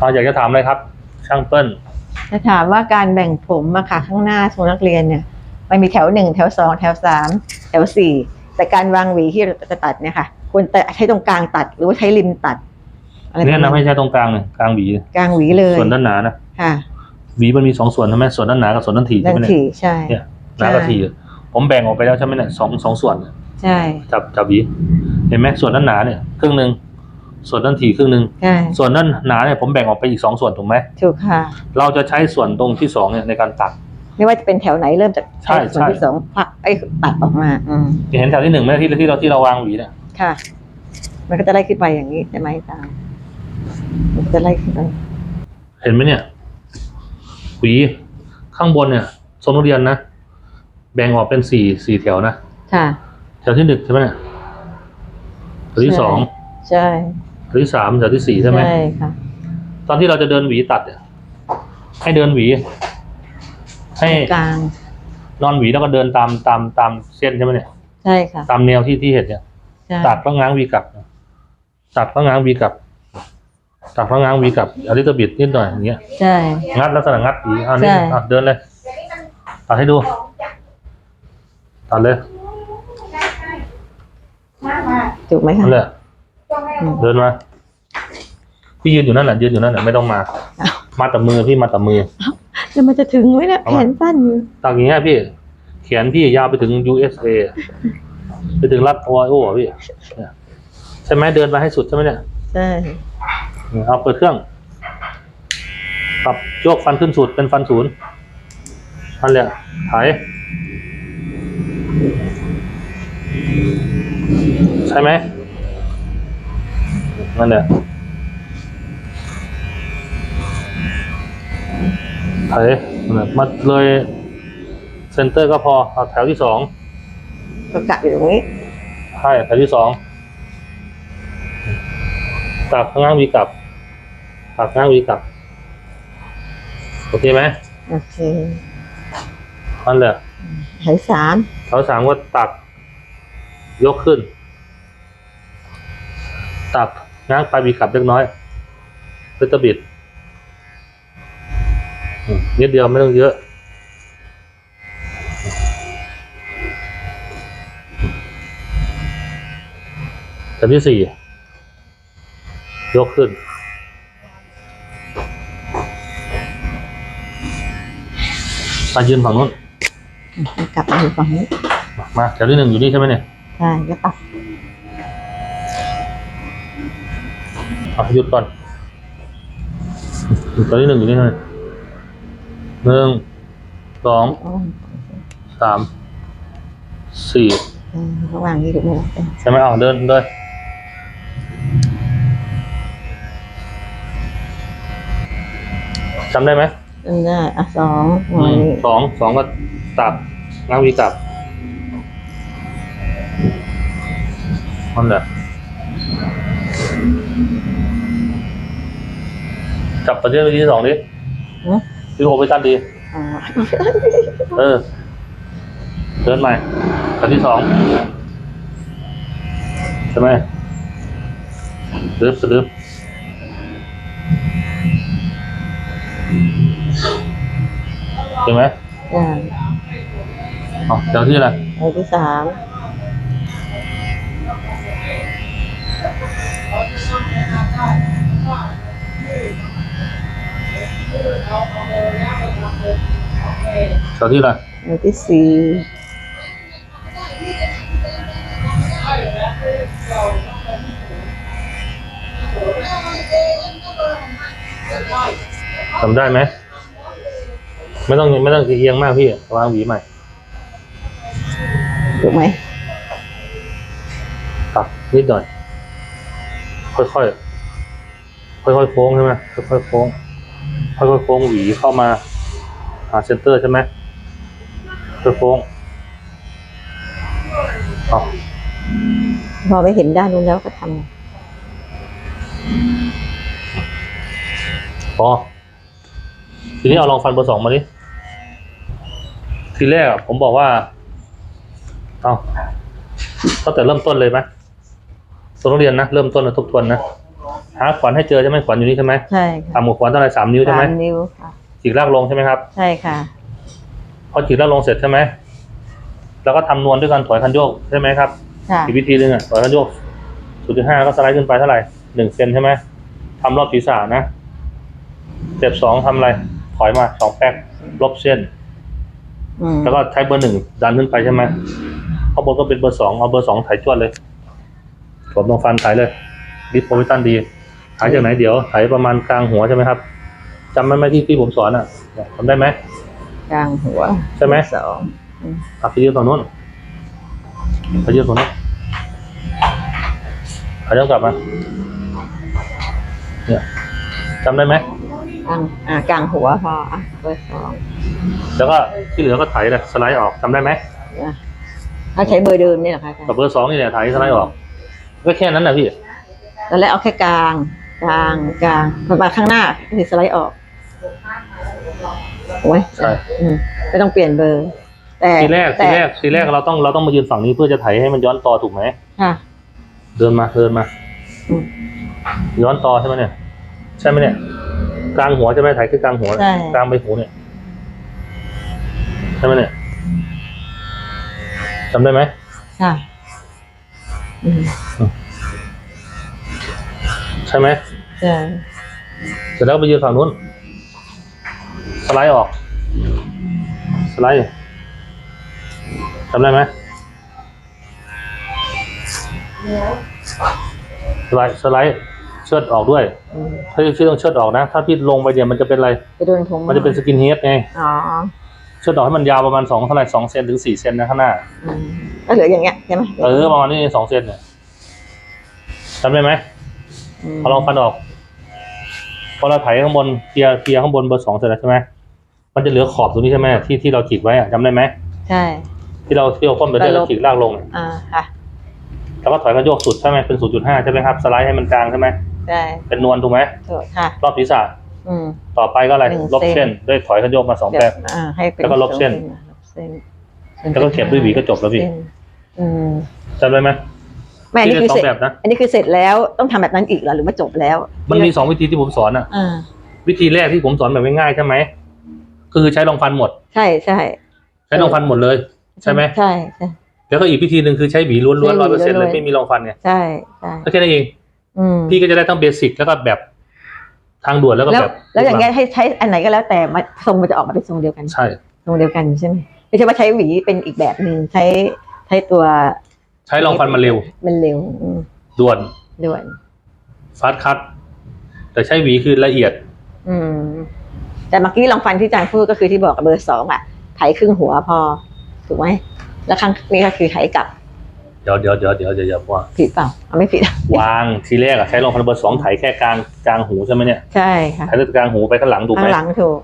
เอาอยากจะถามอะไรครับ ช่างเปิ้ลจะถามว่าการแบ่งผมอะค่ะข้างหน้าทรงนักเรียนเนี่ย มันมีแถวหนึ่งแถวสองแถวสามแถวสี่แต่การวางหวีที่เราจะตัดเนี่ยค่ะควรจะใช้ตรงกลางตัดหรือว่าใช้ริมตัดอะไรเนี่ยประนะมาณไม่ใช่ตรงกลางเลยกลางหวีกลางหวีเลยส่วนด้านหนานะค่ะหวีมันมีสองส่วนใช่ไหมส่วนด้านหนากับส่วนด้านถี่ใช่ด้านไหมเนี่ยถี่ใช่เนี่ยหนากับถี่ผมแบ่งออกไปแล้วใช่ไหมเนี่ยสองสองส่วนใช่จับจับหวีเห็นไหมส่วนด้านหนาเนี่ยครึ่งหนึ่ง ส่วนด้านถี่ครึ่งหนึ่งใช่ส่วนด้านหนาเนี่ยผมแบ่งออกไปอีกสองส่วนถูกไหมถูกค่ะ เราจะใช้ส่วนตรงที่สองเนี่ยในการตัด ไม่ว่าจะเป็นแถวไหนเริ่มจากใช่ส่วนใช่ที่สองพักไอ้ตัดออกมา อืมเห็นแถวที่หนึ่งไหมที่ที่เราที่เราวางหวีเนี่ยค่ะ มันก็จะไล่ขึ้นไปอย่างนี้ใช่ไหมตามมันก็จะไล่ขึ้นไปเห็นไหมเนี่ย หวีข้างบนเนี่ยทรงนักเรียนนะแบ่งออกเป็นสี่สี่แถวนะค่ะ แถวที่หนึ่งใช่ไหมเนี่ยแถวที่สองใช่ แถวที่สามแถวที่สี่ใช่ไหมใช่ค่ะ ตอนที่เราจะเดินหวีตัดเนี่ยให้เดินหวี ให้กลาง นอนหวีแล้วก็เดินตามตามตามเส้นใช่ไหมเนี่ย ใช่ค่ะ ตามแนวที่ที่เห็นเนี่ย ใช่ตัดก็ง้างหวีกลับ ตัดก็ง้างหวีกลับ ตัดก็ง้างหวีกลับอาริตบิดนิดหน่อยอย่างเงี้ย ใช่ งัดลักษณะงัดหวีเอานี่ใช่ อะเดินเลย ตัดให้ดู ตัดเลยถูกไหมคะนั่นแหละอืม เดินมาพี่ยืนอยู่นั่นแหละยืนอยู่นั่นแหละไม่ต้องมาอ้าวมาแต่มือพี่มาแต่มือแล้วมันจะถึงไหมเนี่ยเอาแขมานสั้นอยู่ตักอย่างเงี้ยพี่แขนพี่ยาวไปถึง USA ไปถึงรัฐโอไฮโออะพี่เนี่ยใช่ไหมเดินมาให้สุดใช่ไหมเนี่ยใช่เอาเปิดเครื่องปรับโยกฟันขึ้นสุดเป็นฟันศูนย์นั่นแหละถ่ายใช่ไหม นั่นแหละถ่ายนั่นแหละมาเลยเซนเตอร์ก็พอเอาแถวที่สองก็กะอยู่ตรงนี้ ใช่แถวที่สองตักข้างล่างวีกลับตักข้างล่างวีกลับ โอเคไหมโอเคนั่นแหละหายสามแถวสามก็ตัก ยกขึ้น ตัก ง้างปลายวีกลับเล็กน้อยเพื่อตะบิดอืมนิดเดียวไม่ต้องเยอะแถวที่สี่ยกขึ้น มายืนฝั่งนู้นกลับมาอยู่ฝั่งนี้ มามาแถวที่หนึ่งอยู่นี่ใช่ไหมเนี่ย ใช่ก็ตัด อะหยุดก่อนแถวที่หนึ่งอยู่นี่ใช่ไหมหนึ่งสองอ๋อสามสี่เออระหว่างนี้ถูกไหมล่ะเออใช่ไหมเอาเดินเลยจำได้ไหมจำได้อะสองอืวันมนี้สองสองก็ตับง้างวีกลับนั่นแหละ จับประเด็นไปที่สองดิฮะที่โอไปตันดี อ๋อเออเดินใหม่อันที่สองใช่ไหมดึบดึบใช่ไหมอ่าอ๋อเดี๋ยวที่อะไร อันที่สาม เดี๋ยวที่อะไรอันที่สี่จำได้ไหม ไม่ต้องไม่ต้องเอียงมากพี่ วางหวีใหม่ ถูกไหมตัดนิดหน่อย ค่อยค่อยค่อยค่อยๆ โค้งใช่ไหมค่อยค่อยๆโค้ง ค่อยค่อยๆโค้งหวีเข้ามาหาเซนเตอร์ใช่ไหมค่อยโค้งเอาพอไปเห็นด้านนู้นแล้วก็ทพอทีนี้เอาลองฟันเบอร์สองมาดิ ทีแรกอะผมบอกว่า เอาตั้งแต่เริ่มต้นเลยไหมตัวนักเรียนนะ เริ่มต้นนะทบทวนนะำ หาขวัญให้เจอใช่ไหมขวัญอยู่นี่ใช่ไหมใช่ค่ะต่ำกว่าขวัญเท่าไหร่สามนิ้วใช่ไหมสามนิ้วค่ะ ฉีกลากลงใช่ไหมครับใช่ค่ะ พอฉีกลากลงเสร็จใช่ไหมแล้วก็ทำนวลด้วยการถอยคันโยกใช่ไหมครับค่ะอีกวิธีหนึ่งอะถอยคันโยกศูนย์จุดห้าก็สไลด์ขึ้นไปเท่าไหร่หนึ่งเซนใช่ไหมทำรอบศีรษะนะสเต็ปสองทำอะไร ถอยมาสองแป๊กลบเส้น อืมแล้วก็ใช้เบอร์หนึ่งดันขึ้นไปใช่ไหมข้างบนก็เป็นเบอร์สองเอาเบอร์สองถ่ายจวดเลยสวมตรงฟันถ่ายเลยดิสโพวิตันดี ถ่ายจากไหนเดี๋ยวถ่ายประมาณกลางหัวใช่ไหมครับจำได้ไหมที่ที่ผมสอนอะเนี่ยจำได้ไหมกลางหัวใช่ไหมสองอะไปยืนตรงนู้นไปยืนตรงนู้นเอาเดี๋ยวกลับมาเนี่ยจำได้ไหมกลางอ่ากลางหัวพออะเบอร์สองแล้วก็ที่เหลือก็ถ่ายเลยสไลด์ออกจำได้ไหมนะถ้าใช้เบอร์เดิมเนี่ยเหรอคะอาจารกับย์เบอร์สองนี่เนี่ยถ่ายสไลด์ออก ก็แค่นั้นนะพี่ตอนแรกเอาแค่กลาง กลางกลางมาข้างหน้าคือสไลด์ออกโอ้ยใช่ อืมไม่ต้องเปลี่ยนเบอร์ แต่ทีแรกแต่ทีแรกทีแรกเราต้องเราต้องมายืนฝั่งนี้เพื่อจะถ่ายให้มันย้อนต่อถูกไหมค่ะ เดินมาเดินมา อืมย้อนต่อใช่ไหมเนี่ย ใช่ไหมเนี่ย กลางหัวใช่ไหมถ่ายคือกลางหัวใช่ กลางใบหูเนี่ยใช่ไหมเนี่ยจำได้ไหม ค่ะอืม ใช่ไหมใช่เสร็จแล้วไปยืนฝั่งนู้น สไลด์ออก สไลด์จำได้ไหมสไลด์สไลด์เชิดออกด้วยอืมถ้าพี่ต้องเชิดออกนะ ถ้าพี่ลงไปเนี่ยมันจะเป็นอะไรไปโดนผมมันจะเป็นสกินเฮดไง อ๋อ เชิดออกให้มันยาวประมาณสองเท่าไหร่สองเซนถึงสี่เซนนะข้างหน้าอืมก็เหลืออย่างเงี้ยใช่ไหมเออประมาณนี้สองเซนเนี่ยจำได้ไหมม พอลองฟันออก พอเราไถข้างบนเคลียร์เคลียร์ข้างบนเบอร์สองเสร็จแล้วใช่ไหมมันจะเหลือขอบตรงนี้ใช่ไหมที่ที่เราขีดไว้อะจำได้ไหมใช่ ที่เราที่เราพ่นไปได้ไปลบเราขีดลากลงอะอ่าค่ะ แล้วก็ถอยกระโยกสุดใช่ไหมเป็นศูนย์จุดห้าใช่ไหมครับสไลด์ให้มันกลางใช่ไหมใช่เป็นนวลถูกไหมถูกค่ะ รอบศีรษะอืม ต่อไปก็อะไรหนึ่งลบเส้เส้น นด้วยถอยกระโยกมาสองเดี๋แป๊ยวบอ่าให้เป็นแล้วก็ลบเส้น ลบเส้นแล้วก็เก็บด้วยหวีก็จบแล้วพี่ เส้นอืมจำได้ไหม แม่อันที่นี่เป็คืนอสอเสร็จงแบบนะอันนี้คือเสร็จแล้วต้องทำแบบนั้นอีกเหรอหรือว่าจบแล้ว มันมีสองวิธีที่ผมสอนอะอ่าวิธีแรกที่ผมสอนแบบง่ายๆใช่ไหมคือใช้รองฟันหมด ใช่ใช่ใช้รองฟันหมดเลย ใช่ไหมใช่ใช่แล้วก็อีกวิธีหนึ่งคือใช้หวีล้วนๆใช้ร้อยหวีเปอร์เซ็นต์เลยล้วนๆไม่มีรองฟันเนี่ยใช่ใช่ก็แค่นั้นเองอืมพี่ก็จะได้ทั้งเบสิกแล้วก็แบบทางด่วนแล้วก็แล้วแบบแล้วอย่างเงี้ยให้ใช้อันไหนก็แล้วแต่มาทรงมันจะออกมาเป็นทรงเดียวกัน ใช่ ทรงเดียวกันใช่ไหมไม่ใช่ว่าใช้หวีเป็นอีกแบบหนึ่งใช้ใช้ตัว ใช้รองฟันมันเร็ว มันเร็วอืมด่วนด่วน ฟาสต์คัตแต่ใช้หวีคือละเอียด อืม แต่เมื่อกี้ลองฟันที่อาจารย์พูดก็คือที่บอกกับเบอร์สองอะไถครึ่งหัวพอ ถูกไหมแล้วครั้งนี้ก็คือไถกลับเดี๋ยวเดี๋ยวเดี๋ยวเดี๋ยวเดี๋ยวอย่าว่าผิดเปล่าเอาไม่ผิด วางทีแรกอะใช้รองฟันเบอร์สองไถแค่กลางกลางหูใช่ไหมเนี่ยใช่ค่ะไถจากกลางหูไปข้างหลังถูกไหข้ามงหลังถูก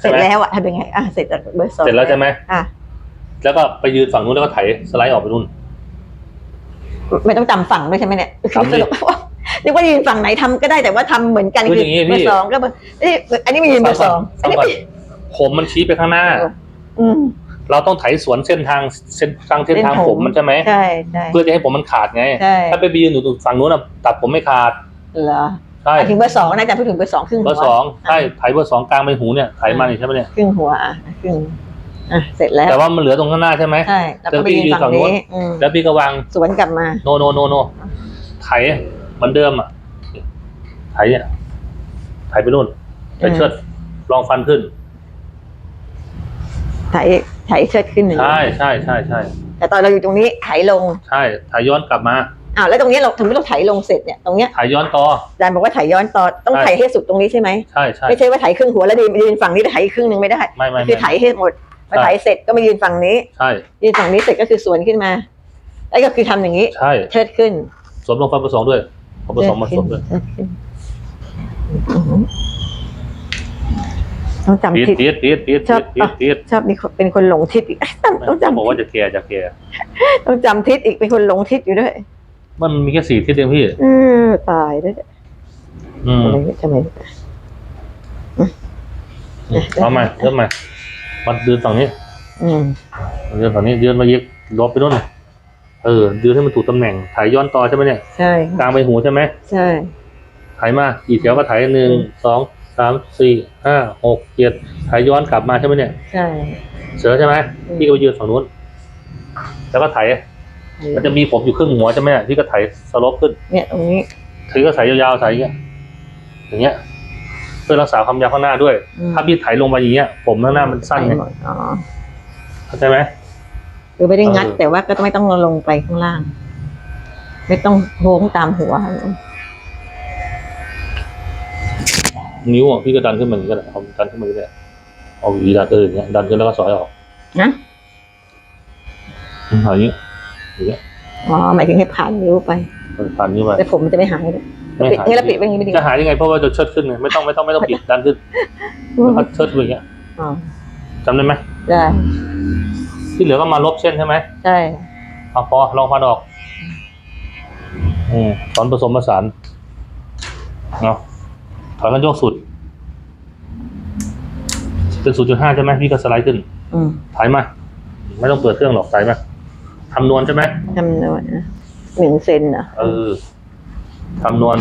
เสใช่ร็จไหมแล้วอะทำยังไงอะเสร็จจากเบอร์สองเสร็จแล้วใช่ไหมอะแล้วก็ไปยืนฝั่งนู้นแล้วก็ไถสไลด์ออกไปนู่น ไม่ต้องจำฝั่งด้วยใช่ไหมเนี่ยจำดินึกว่ายืนฝั่งไหนทำก็ได้แต่ว่าทำเหมือนกันคือคืออย่างงี้เบอพี่ ร์สองก็เบอร์เอ้ยอันนี้ไม่ยืนเบอร์สองอัฟันงนี้ก่อนไม่ผมมันชี้ไปข้างหน้า อืม เราต้องไถสวนเส้นทางเส้นทางเส้นทางเส้นผมผมมันใช่ไหมใช่ใช่เพื่อจะให้ผมมันขาดไง ใช่ถ้าไปยืนอยู่ฝั่งนู้นอะตัดผมไม่ขาดเหรอใช่หมายถึงเบอร์สองนะอาจารย์พูดถึงเบอร์สองครึ่งเบหัอวร์สองใช่ไถเบอร์สองกลางไปหูเนี่ยไถมานี่ใช่ไหมเนี่ยครึ่งหัวอะครึ่ง อะเสร็จแล้วแต่ว่ามันเหลือตรงข้างหน้าใช่ไหมใช่แล้วก็ไปยืนฝั่งนี้อืมแล้วพี่ก็วางสวนกลับมา โนโนโนโนไถเหมือนเดิมอะไถเนี่ยไถไปนู่นไปเชิดลองฟันขึ้นไถไถเชิดขึ้นหนึ่งใช่ใช่ใช่ใช่แต่ตอนเราอยู่ตรงนี้ไถลงใช่ไถย้อนกลับมาอ้าวแล้วตรงนี้เราถึงไม่ต้องไถลงเสร็จเนี่ยตรงเนี้ยไถย้อนต่ออาจารย์บอกว่าไถย้อนต่อต้องใช่ไถให้สุดตรงนี้ใช่ไหมใช่ใช่ไม่ใช่ว่าไถครึ่งหัวแล้วยืนยืนฝั่งนี้แต่ไถอีกครึ่งหนึ่งไม่ได้ไม่ไม่คือไม่ไถให้หมด พอใช่ไถเสร็จก็มายืนฝั่งนี้ ใช่ ยืนฝั่งนี้เสร็จก็คือสวนขึ้นมาแล้วก็คือทำอย่างนี้ ใช่เชิดขึ้นสวมลงฟันผสมด้วยเอาผสมมาสวมด้วยเชิดขึ้นอื้อหือต้องจำตีดทิศ ตีดตีดตีดชอบตีดตีดชอบมีคนเป็นคนหลงทิศอีก ต้องเขาบอกจำว่าจะแก่จะแก่ต้องจำทิศอีกเป็นคนหลงทิศอยู่ด้วย มันมีแค่สี่ทิศเองพี่ เออตายด้วยอืมทำไมทำไมเอาใหม่เริ่มใหม่ มายืนฝั่งนี้อืมยืนฝั่งนี้ยืนมายิกลบไปนู่นเออยืนให้มันถูกตำแหน่งถ่ายย้อนต่อใช่ไหมเนี่ยใช่กลางใบหูใช่ไหมใช่ถ่ายมากี่แถวก็ถ่ายหนึ่งสองสามสี่ห้าหกเจ็ดถ่ายย้อนกลับมาใช่ไหมเนี่ยใช่เสือใช่ไหมอืมพี่ก็ไปยืนฝั่งนู้นแล้วก็ถ่ายมันจะมีผมอยู่ครึ่งหัวใช่ไหมพี่ก็ถ่ายสโลปขึ้น เนี่ยตรงนี้ถือก็ถ่ายยาวๆถ่ายอย่างเงี้ยอย่างเงี้ย เพื่อรักษาความยาวข้างหน้าด้วย อืม ถ้าพี่ถ่ายลงมาอย่างเงี้ย ผมข้างหน้ามันสั้นไงหมดอ๋อเข้าใจไหมคือไม่ได้งัด เออ แต่ว่าก็ไม่ต้องลงไปข้างล่าง ไม่ต้องโค้งตามหัว นิ้วอะพี่ก็ดันขึ้นมาอย่างเงี้ยแหละเอาดันขึ้นมาอย่างเงี้ยเอาหวีดันเอออย่างเงี้ยดันขึ้นแล้วก็สอยออกนะ อืมเอาอย่างเงี้ยอย่างเงี้ยอ๋อหมายถึงให้ผ่านนิ้วไปผ่านนิ้วไปแต่ผมมันจะไม่หายเลย ไม่หายนี่เราปิดไว้อย่างนี้ไม่ดีจะหายยังไงเพราะว่าจะเชิดขึ้นไงไม่ต้องไม่ต้องไม่ต้องปิดดันขึ้นแล้วก็เชิดไปอย่างเงี้ยอ๋อจำได้ไหมได้ที่เหลือก็มาลบเส้นใช่ไหมใช่เอาพอลองฟันออกอืมตอนผสมผสานเนาะถอยกันโยกสุด เป็นศูนย์จุดห้าใช่ไหมพี่ก็สไลด์ขึ้น อืมถ่ายมา ไม่ต้องเปิดเครื่องหรอกถ่ายมาทำนวลใช่ไหมจำนวนนะหนึ่งเซนเหรอะเออ ทำนวล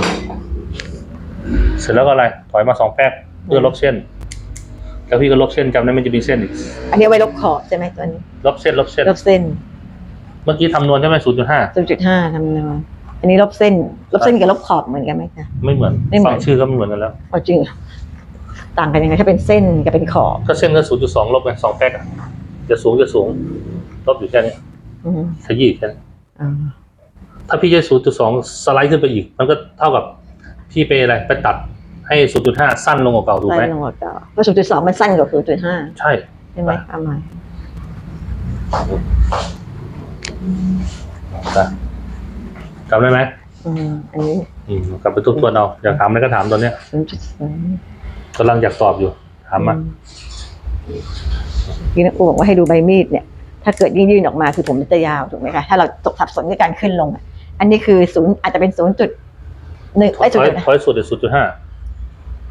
เสร็จแล้วก็อะไร ถอยมาสองแป๊กเพื่อลบเส้น แล้วพี่ก็ลบเส้นจำได้ไหมันจะมีเส้นอีก อันนี้ไว้ลบขอบใช่ไหมตัวนี้ ลบเส้นลบเส้น ลบเส้น เมื่อกี้ทำนวลใช่ไหมศูนย์จุดห้าศูนย์จุดห้าทำนวนอันนี้ลบเส้น ลบเส้นกับลบขอบเหมือนกันไหมคะ ไม่เหมือนไม่เหมือนฟังชื่อก็ไม่เหมือนกันแล้วเอาจริงเหรอต่างกันยังไงถ้าเป็นเส้นกับเป็นขอบก็เส้นก็ศูนย์จุดสองลบกันสองแป๊กอะจะสูงจะสูง ลบอยู่แค่เนี้ยอืมขยี้แค่นี้อ่า ถ้าพี่จะศูนย์จุดสองสไลด์ขึ้นไปอีก มันก็เท่ากับพี่ไปอะไรไปตัดให้ศูนย์จุดห้าสั้นลงกว่าเก่าถูกไหมไล่ลงหมดก็เพราะศูนย์จุดสองมันสั้นกว่าศูนย์จุดห้าใช่ใช่ไหมประมาณนะจำได้ไหมอืมอันนี้อืมกลับไปทบทวนเอาอยากถามอะไรก็ถามตอนเนี้ยศูนย์จุดสองกำลังอยากตอบอยู่ถามมาพี่นักอูบอกว่าให้ดูใบมีดเนี่ย ถ้าเกิดยิ่งยื่นออกมาคือผมมันจะยาวถูกไหมคะถ้าเราตกสับสนกับการขึ้นลงอะ อันนี้คือศูนย์อาจจะเป็นศูนย์จุดหนึ่งถอไอ้ยศูนย์จุดถอยสุดเลยศูนย์จุดห้า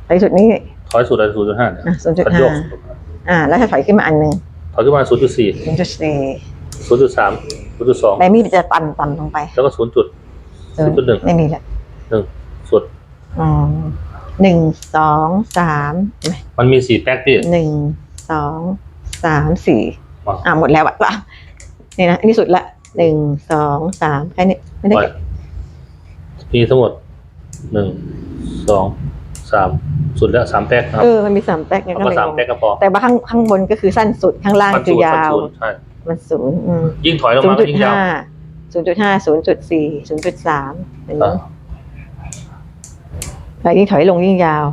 ไอ้จุดนี้ ถอยสุดเลยศูนย์จุดห้าเนี่ยอะศูนย์จุดคันห้าโยกอ่า แล้วถ้าถอยขึ้นมาอันหนึ่งถอยขึ้นมาศูนย์จุดสี่ศูนย์จุดสี่ศูนย์จุดสามศูนย์จุดสองใบมีดมันจะต่ำต่ำลงไปแล้วก็ศูนย์จุดศูนย์จุดหนึ่งไม่มีละหนึ่งสุด อ๋อหนึ่งสองสามเห็นไหมมันมีสี่แป๊กพี่ หนึ่งสองสามสี่ว้าว อ่าหมดแล้วอะว่ะนี่นะอันนี้สุดละ หนึ่งสองสามแค่นี้ไม่ได้ถอยเก็บมีทั้งหมดหนึ่งสองสามสุดแล้วสามแป๊กนะครับเออมันมีสามแป๊กไงเอาก็มาเลยสามงงแป๊กก็พอแต่ว่าข้างข้างบนก็คือสั้นสุดข้างล่างมันคืศูอนย์ยาวมันศูนย์ใช่มันศูนย์อืม ยิ่งถอยลงศูนมาย์ก็จุดยิ่งยาวห้าศูนย์จุดห้าศูนย์จุดสี่ศูนย์จุดสามเห็นไหมอ่าแต่ยิ่งถอยลงยิ่งยาว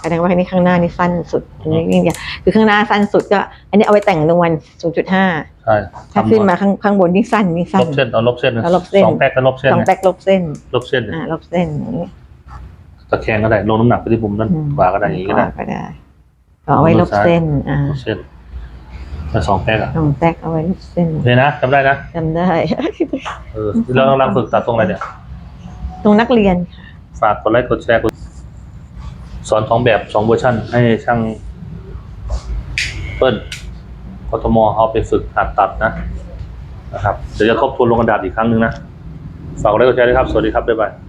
แสดงว่าอันนี้ข้างหน้านี่สั้นสุดอันนี้ยิ่งยาวคือข้างหน้าสั้นสุดก็ อันนี้เอาไว้แต่งนวลศูนย์จุดห้าใช่ถ้าขึ้นมาข้างข้างบนยิ่งสั้นยิ่งสั้ลนบเส้นเอาลบเส้นนะเอาลบเส้นสองแป๊กก็ลบเส้นสองนะแป๊กลบเส้น ลบเส้นนะอ่าลบเส้นอย่างนี้ตะแคงก็ได้ลงน้ำหนักไปที่มุมด้านอืมขวาก็ได้อย่างนี้ก็ได้ก็ได้เอาไว้ลบเส้นอ่าลบเส้นแต่สองแป๊กอะสองแป๊กเอาไว้ลบเส้นโอเคนะจำได้นะจำได้เออเรากำลังฝึกตัดตรงอะไรเนี่ยตรงนักเรียนฝากกดไลค์กดแชร์กด สอนสองแบบสองเวอร์ชันให้ช่างเปิ้ลกทมเอาไปฝึกหัดตัดนะนะครับ เดี๋ยวจะทบทวนลงกระดาษอีกครั้งหนึ่งนะ ฝากกดไลค์กดแชร์ด้วยครับ สวัสดีครับ บ๊ายบาย